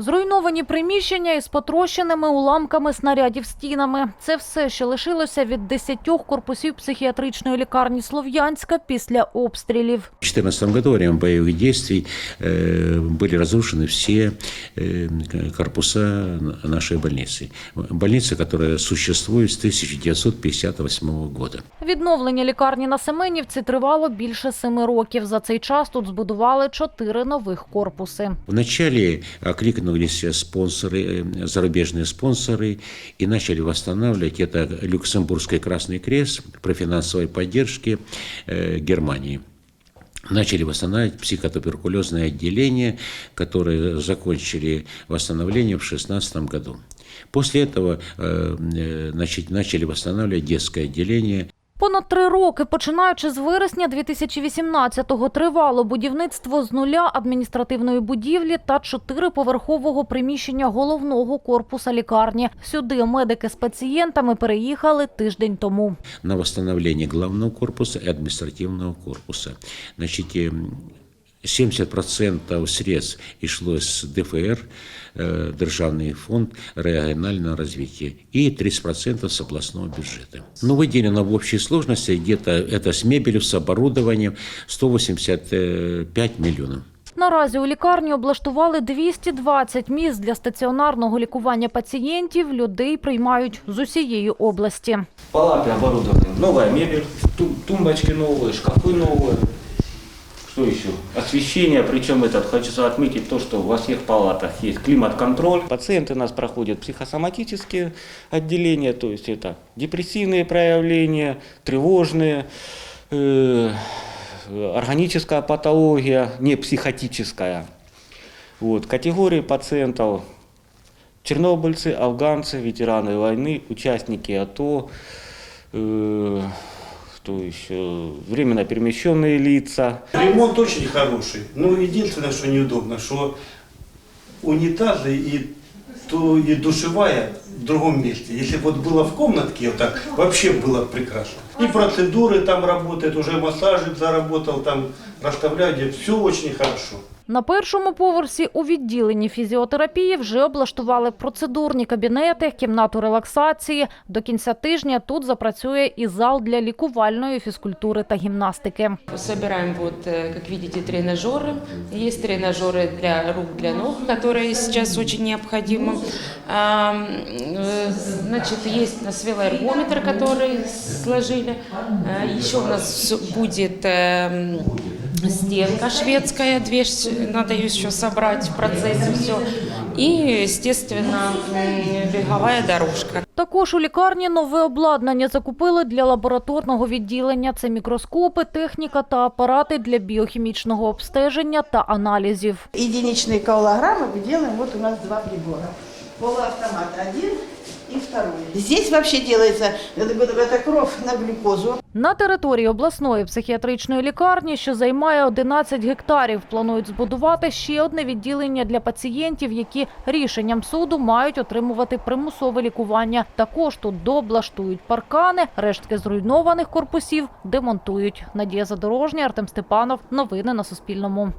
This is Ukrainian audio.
Зруйновані приміщення із потрощеними уламками снарядів стінами. Це все, що лишилося від десятьох корпусів психіатричної лікарні Слов'янська після обстрілів. В 2014 году во время боевых действий э, были разрушены все э, корпуса нашей больницы. Больница, которая существует с 1958 года. Відновлення лікарні на Семенівці тривало більше семи років. За цей час тут збудували чотири нових корпуси. Вначале окликнулись спонсоры, э, зарубежные спонсоры, и начали восстанавливать это Люксембургский Красный Крест при финансовой поддержке э, Германии. Начали восстанавливать психотуберкулезное отделение, которое закончили восстановление в 2016 году. После этого э, э, значит, начали восстанавливать детское отделение, Понад три роки, починаючи з вересня 2018-го, тривало будівництво з нуля адміністративної будівлі та чотириповерхового приміщення головного корпуса лікарні. Сюди медики з пацієнтами переїхали тиждень тому. на встановлення главного корпусу і адміністративного корпусу. Значит, эм, 70% средств ишло с ДФР, э, Державный фонд регионального развития, и 30% с областного бюджета. Ну, выделено в общей сложности где-то это с мебелью, с оборудованием 185 миллионов. Наразі у лікарні облаштували 220 місць для стаціонарного лікування пацієнтів. Людей приймають з усієї області. Палаты оборудованы. Новая мебель, ту- тумбочки новые, шкафы новые. Что еще? Освещение, причем этот, хочу отметить то, что во всех палатах есть климат-контроль. Пациенты у нас проходят психосоматические отделения, то есть это депрессивные проявления, тревожные, э, органическая патология, не психотическая. Вот, категории пациентов чернобыльцы, афганцы, ветераны войны, участники АТО, э, что еще, временно перемещенные лица. Ремонт очень хороший. Но единственное, что неудобно, что унитазы и, то и душевая в другом месте. Если бы вот было в комнатке, вот так, вообще было бы прекрасно. И процедуры там работают, уже массажик заработал, там расставляют, все очень хорошо. На першому поверсі у відділенні фізіотерапії вже облаштували процедурні кабінети, кімнату релаксації. До кінця тижня тут запрацює і зал для лікувальної фізкультури та гімнастики. Собираем, вот, э, как видите, тренажеры. Есть тренажеры для рук, для ног, которые сейчас очень необходимы. А, м, э, Значит, есть у нас велоэргометр, который сложили. А, Еще у нас будет эм, стенка шведская, две, ш- надо ее еще собрать в процессе все. И, естественно, м, беговая дорожка. Також у лікарні нове обладнання закупили для лабораторного відділення. Це мікроскопи, техніка та апарати для біохімічного обстеження та аналізів. единичные каулограммы мы делаем, вот у нас два прибора. Полуавтомат один и второй. Здесь вообще делается это, кровь на глюкозу. На території обласної психіатричної лікарні, що займає 11 гектарів, планують збудувати ще одне відділення для пацієнтів, які рішенням суду мають отримувати примусове лікування. Також тут дооблаштують паркани, рештки зруйнованих корпусів демонтують. Надія Задорожня, Артем Степанов. Новини на Суспільному.